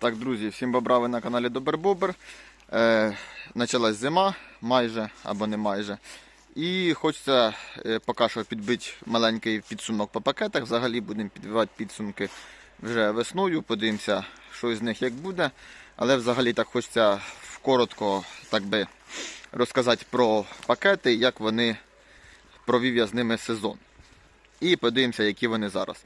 Так, друзі, всім бобра, ви на каналі Добер Бобер. Е, почалась зима, майже або не майже. І хочеться е, поки що підбити маленький підсумок по пакетах. Взагалі будемо підбивати підсумки вже весною. Подивимося, що з них як буде. Але взагалі так хочеться коротко так би розказати про пакети, як вони провів я з ними сезон. І подивимося, які вони зараз.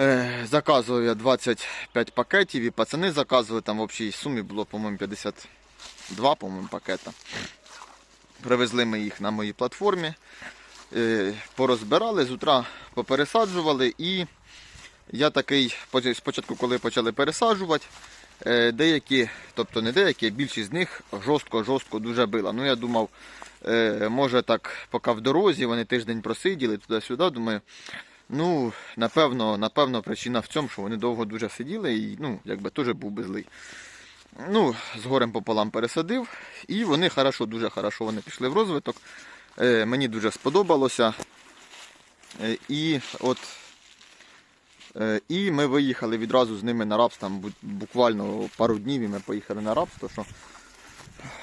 Е, Заказував я 25 пакетів і пацани заказували, там в общій сумі було, по-моєму, 52 по-моєму, пакета. Привезли ми їх на моїй платформі, е, порозбирали, з утра попересаджували і я такий, спочатку, коли почали пересаджувати, е, деякі, тобто не деякі, більшість з них жорстко-жорстко дуже била. Ну я думав, може так, поки в дорозі, вони тиждень просиділи туди-сюди, думаю, Ну, напевно, напевно, причина в цьому, що вони довго дуже сиділи і ну, якби теж був би злий. Ну, з горем пополам пересадив, і вони хорошо, дуже хорошо вони пішли в розвиток. Е, мені дуже сподобалося. Е, і от е, і ми виїхали відразу з ними на рапс, там буквально пару днів і ми поїхали на рапс, то що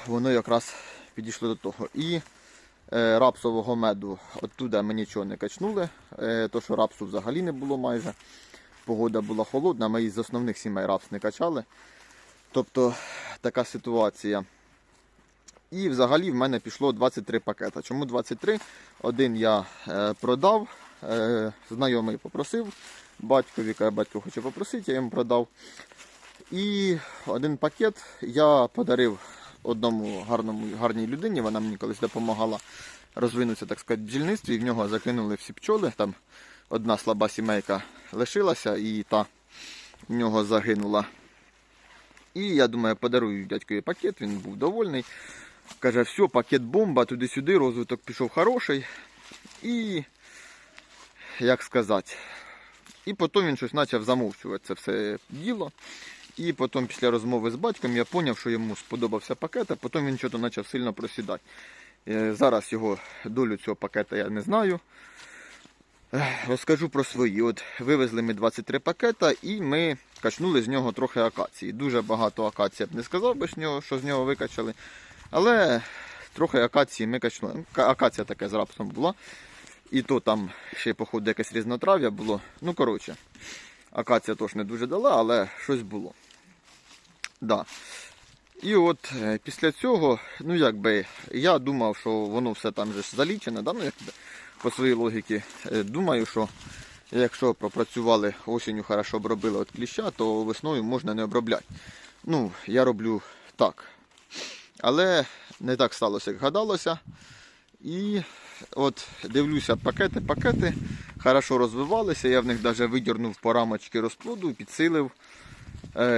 воно якраз підійшло до того. І рапсового меду оттуда ми нічого не качнули, е, то що рапсу взагалі не було майже. Погода була холодна, ми із основних сімей рапс не качали. Тобто така ситуація. І взагалі в мене пішло 23 пакета. Чому 23? Один я е, продав, е, знайомий попросив батькові, каже, батько хоче попросити, я йому продав. І один пакет я подарив одному гарному, гарній людині, вона мені колись допомагала розвинутися, так сказати, в бджільництві, і в нього закинули всі пчоли. Там одна слаба сімейка лишилася і та в нього загинула. І я думаю, подарую дядькові пакет, він був довольний. Каже, все, пакет бомба, туди-сюди, розвиток пішов хороший. І, як сказати, і потім він щось почав замовчувати це все діло. І потім після розмови з батьком я зрозумів, що йому сподобався пакет, а потім він щось почав сильно просідати. Е, Зараз його долю цього пакета я не знаю. Розкажу про свої. От вивезли ми 23 пакета і ми качнули з нього трохи акації. Дуже багато акації я б не сказав би, що з нього викачали. Але трохи акації ми качнули. Ну, Акація таке з рапсом була. І то там ще, походу, якесь різнотрав'я було. Ну, коротше, акація теж не дуже дала, але щось було. Да. І от е, після цього, ну якби, я думав, що воно все там же залічене, да? ну, якби, по своїй логіці. Е, Думаю, що якщо пропрацювали осінню, хорошо обробили от кліща, то весною можна не обробляти. Ну, я роблю так. Але не так сталося, як гадалося. І от дивлюся, пакети, пакети хорошо розвивалися. Я в них навіть видірнув по рамочки розплоду, підсилив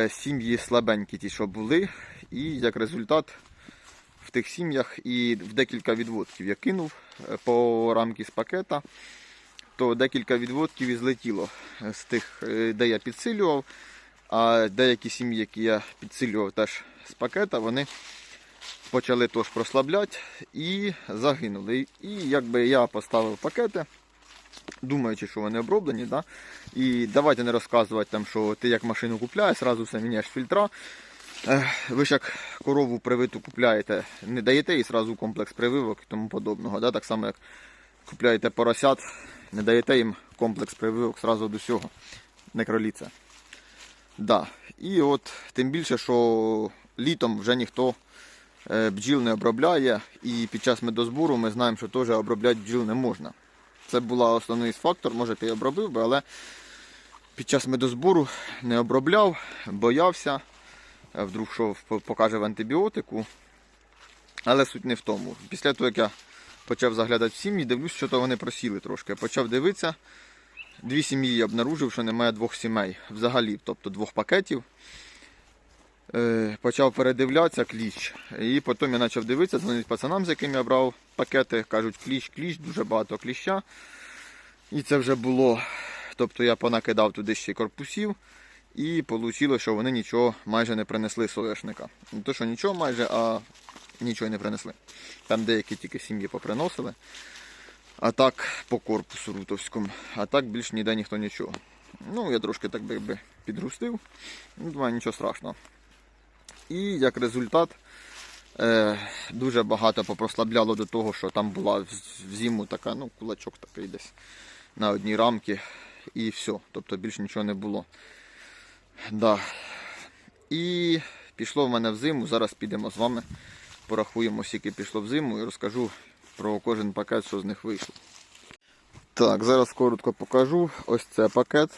сім'ї слабенькі ті, що були. І як результат в тих сім'ях і в декілька відводків я кинув е, по рамки з пакета, то декілька відводків і злетіло е, з тих, е, де я підсилював. А деякі сім'ї, які я підсилював теж з пакета, вони почали теж прослабляти і загинули. І якби я поставив пакети, думаючи, що вони оброблені. Да? І давайте не розказувати, там, що ти як машину купляєш, зразу все міняєш фільтра. Ви ж як корову привиту купляєте, не даєте їй зразу комплекс прививок і тому подобного. Да? Так само, як купляєте поросят, не даєте їм комплекс прививок зразу до всього. Некроліця. Да. І от тим більше, що літом вже ніхто е, бджіл не обробляє, і під час медозбору ми знаємо, що теж обробляти бджіл не можна. Це був основний фактор, може й обробив би, але під час медозбору не обробляв, боявся, е, вдруг що покаже в антибіотику. Але суть не в тому. Після того, як я почав заглядати в сім'ї, дивлюсь, що то вони просіли трошки. Я Почав дивитися. Дві сім'ї я обнаружив, що немає двох сімей взагалі, тобто двох пакетів. Е, почав передивлятися кліщ. І потім я почав дивитися, дзвонити пацанам, з якими я брав пакети. Кажуть, кліщ, кліщ, дуже багато кліща. І це вже було. Тобто я понакидав туди ще корпусів. І вийшло, що вони нічого майже не принесли соняшника. Не то, що нічого майже, а нічого не принесли. Там деякі тільки сім'ї поприносили. А так по корпусу рутовському. А так більш ніде ніхто нічого. Ну, я трошки так би, підрустив. Ну, думаю, нічого страшного. І як результат, дуже багато попрослабляло до того, що там була в в зиму така, ну, кулачок такий десь на одній рамці. І все. Тобто більше нічого не було. Да. І пішло в мене в зиму. Зараз підемо з вами, порахуємо, скільки пішло в зиму і розкажу про кожен пакет, що з них вийшло. Так, зараз коротко покажу. Ось це пакет.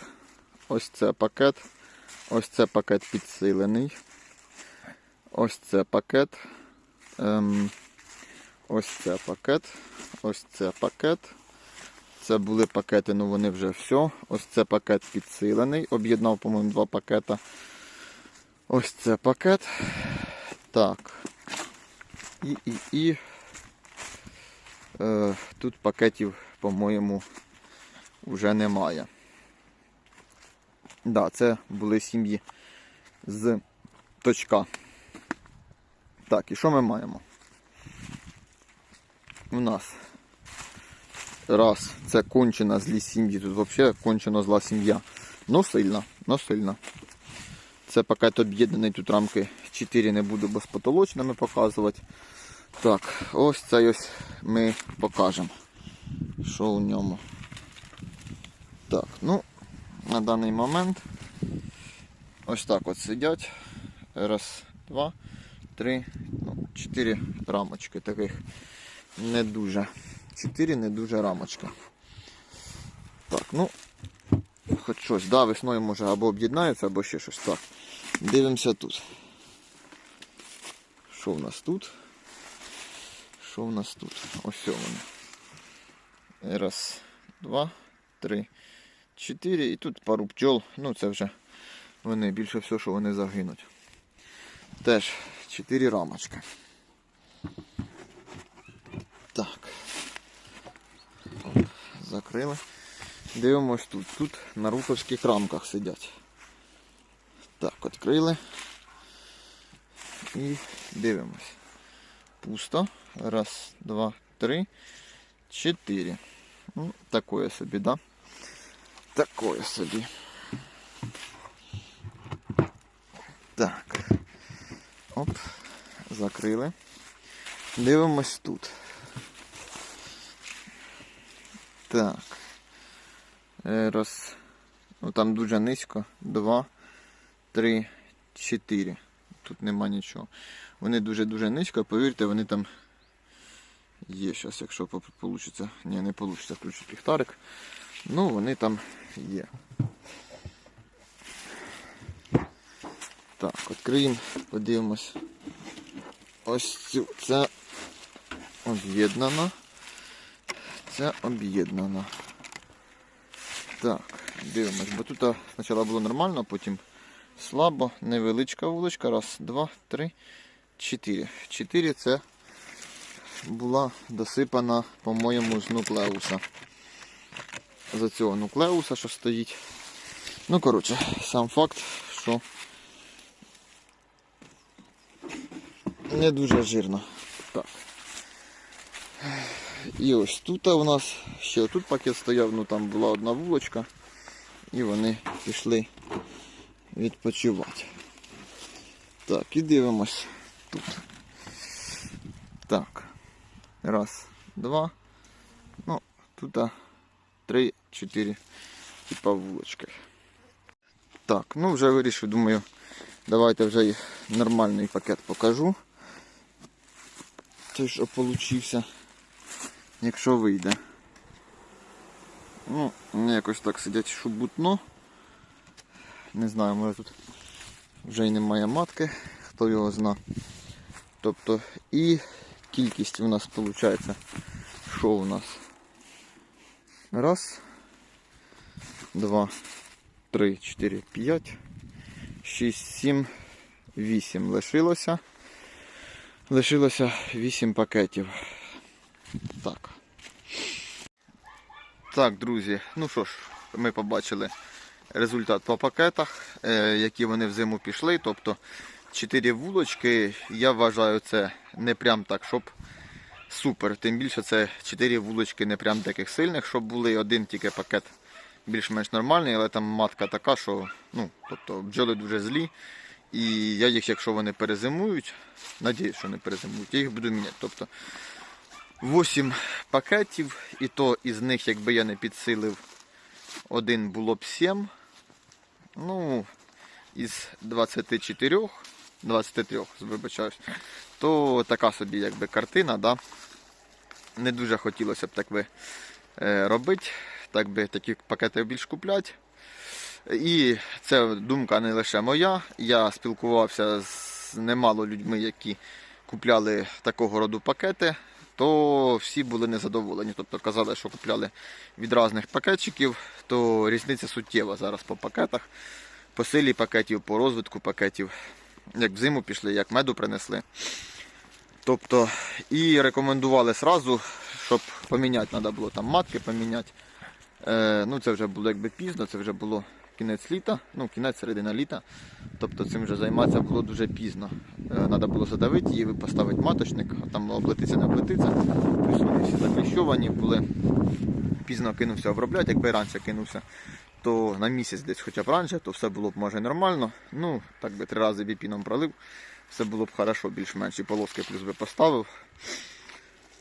Ось це пакет. Ось це пакет підсилений. Ось це пакет. Ем, ось це пакет. Ось це пакет. Це були пакети, ну вони вже все. Ось це пакет підсилений. Об'єднав, по-моєму, два пакета. Ось це пакет. Так. І, і, і. Е, тут пакетів, по-моєму, вже немає. Да, це були сім'ї з точка. Так, і що ми маємо? У нас раз, це кончена злі сім'ї. Тут взагалі кончено зла сім'я. Ну сильна, ну сильна. Це пакет об'єднаний, тут рамки 4 не буду бо з потолочними показувати. Так, ось цей ось ми покажемо, що у ньому. Так, ну, на даний момент ось так от сидять. Раз, два, три, ну, чотири рамочки таких не дуже. Чотири не дуже рамочки. Так, ну, хоч щось, да, весною може або об'єднаються, або ще щось. Так. Дивимося тут. Що в нас тут? Що в нас тут? Ось вони. Раз, два, три, чотири. І тут пару пчол. Ну це вже вони більше всього, що вони загинуть. Теж чотири рамочки. Так. Закрили. Дивимось тут. Тут на руковських рамках сидять. Так, відкрили. І дивимось. Пусто. Раз, два, три, чотири. Ну, такое собі, да? Такое собі. Так. Оп, закрили. Дивимось тут. Так. Е, Раз. Ну там дуже низько. Два, три, чотири. Тут нема нічого. Вони дуже-дуже низько, повірте, вони там є. Зараз, якщо вийде. Ні, не вийде включити ліхтарик. Ну, вони там є. Так, відкриємо, подивимось. Ось цю. Це об'єднано. Це об'єднано. Так, дивимось, бо тут спочатку було нормально, потім слабо, невеличка вуличка. Раз, два, три, чотири. Чотири це була досипана, по-моєму, з нуклеуса. За цього нуклеуса, що стоїть. Ну, коротше, сам факт, що не дуже жирно. Так. І ось тут у нас ще тут пакет стояв, ну там була одна вулочка. І вони пішли відпочивати. Так, і дивимось тут. Так. Раз, два. Ну, тут три, чотири типа вулочки. Так, ну вже вирішив, думаю, давайте вже нормальний пакет покажу. Той, що получився, якщо вийде. Ну, якось так сидять шубутно. Не знаю, може тут вже й немає матки, хто його зна. Тобто і кількість у нас виходить, що у нас? Раз, два, три, чотири, п'ять, шість, сім, вісім лишилося. Лишилося 8 пакетів. Так. Так, друзі, ну що ж, ми побачили результат по пакетах, е, які вони в зиму пішли. Тобто 4 вулочки, я вважаю, це не прям так, щоб супер. Тим більше це 4 вулочки не прям таких сильних, щоб були один тільки пакет більш-менш нормальний, але там матка така, що ну, тобто бджоли дуже злі. І я їх, якщо вони перезимують, надіюсь, що не перезимують, я їх буду міняти. Тобто 8 пакетів, і то із них, якби я не підсилив, один було б 7. Ну, із 24, 23, вибачаюсь, то така собі якби картина, да? не дуже хотілося б так би е, робити, так би такі пакети більш купляти. І це думка не лише моя. Я спілкувався з немало людьми, які купляли такого роду пакети, то всі були незадоволені. Тобто казали, що купляли від різних пакетчиків, то різниця суттєва зараз по пакетах, по силі пакетів, по розвитку пакетів. Як в зиму пішли, як меду принесли. Тобто, і рекомендували сразу, щоб поміняти, треба було там матки поміняти. Е, ну це вже було якби пізно, це вже було кінець літа, ну кінець середина літа. Тобто цим вже займатися було дуже пізно. Треба було задавити її, поставити маточник, а там облетиться, не облетиться. Плюс вони всі закліщовані були. Пізно кинувся обробляти, якби раніше кинувся, то на місяць десь хоча б раніше, то все було б може нормально. Ну, так би три рази біпіном пролив, все було б хорошо, більш-менш і полоски плюс би поставив.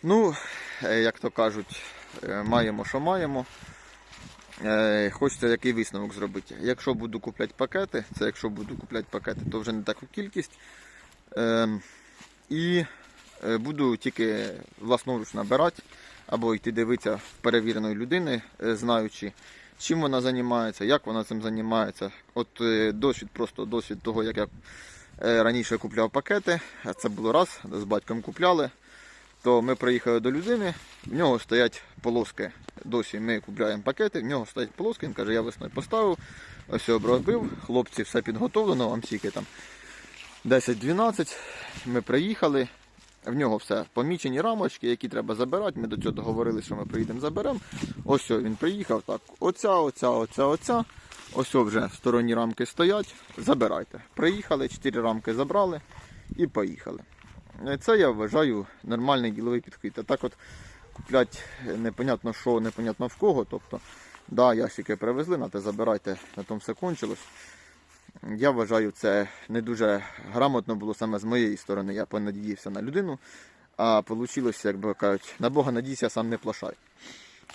Ну, е, як то кажуть, е, маємо, що маємо. Е, Хочеться який висновок зробити. Якщо буду купляти пакети, це якщо буду купляти пакети, то вже не таку кількість. Ем, І е, буду тільки власноруч набирати або йти дивитися в перевіреної людини, е, знаючи, чим вона займається, як вона цим займається. От досвід, просто досвід того, як я раніше купляв пакети, а це було раз, з батьком купляли то ми приїхали до людини, в нього стоять полоски. Досі ми купляємо пакети, в нього стоять полоски, він каже, я весною поставив, я обробив, хлопці, все підготовлено, вам стільки там 10-12. Ми приїхали, в нього все помічені рамочки, які треба забирати. Ми до цього договорилися, що ми приїдемо заберемо. Ось він приїхав, так, оця, оця, оця, оця. Ось вже сторонні рамки стоять, забирайте. Приїхали, 4 рамки забрали і поїхали. Це я вважаю нормальний діловий підхід. А так от купляти непонятно що, непонятно в кого. Тобто, да, ящики привезли, на те забирайте, на тому все кончилось. Я вважаю, це не дуже грамотно було саме з моєї сторони. Я понадіявся на людину, а вийшло, як би кажуть, на Бога надійся, сам не плашай.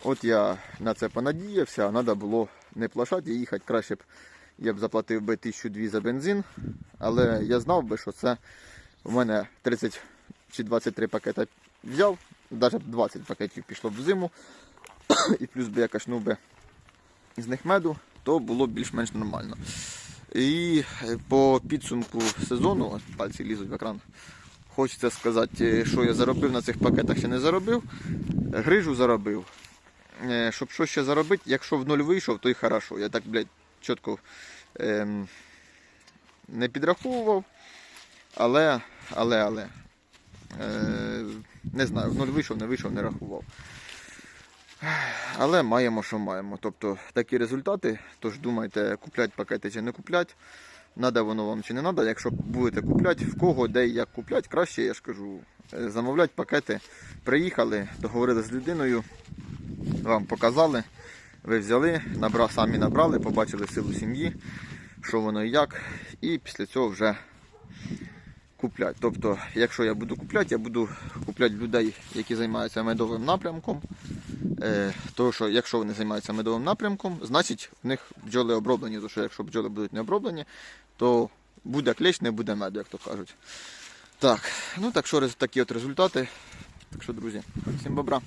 От я на це понадіявся, а треба було не плашати і їхати краще б. Я б заплатив би тисячу дві за бензин, але я знав би, що це у мене 30 чи 23 пакети взяв, навіть 20 пакетів пішло б в зиму, і плюс би я качнув би з них меду, то було більш-менш нормально. І е, по підсумку сезону, пальці лізуть в екран, хочеться сказати, що я заробив на цих пакетах ще не заробив. Грижу заробив. Е, Щоб що ще заробити, якщо в ноль вийшов, то й хорошо. Я так, блядь, чітко ем, не підраховував. Але, але, але. Е, не знаю, в нуль вийшов, не вийшов, не рахував. Але маємо, що маємо. Тобто такі результати. Тож думайте, купляти пакети чи не купляти. Надо воно вам чи не треба. Якщо будете купляти, в кого, де і як купляти, краще, я ж кажу, е, замовляти пакети. Приїхали, договорили з людиною, вам показали, ви взяли, набра, самі набрали, побачили силу сім'ї, що воно і як. І після цього вже купляти. Тобто, якщо я буду купляти, я буду купляти людей, які займаються медовим напрямком. Е, тому що якщо вони займаються медовим напрямком, значить в них бджоли оброблені. Тому що якщо бджоли будуть не оброблені, то буде клещ, не буде меду, як то кажуть. Так, ну так що такі от результати. Так що, друзі, всім бобра.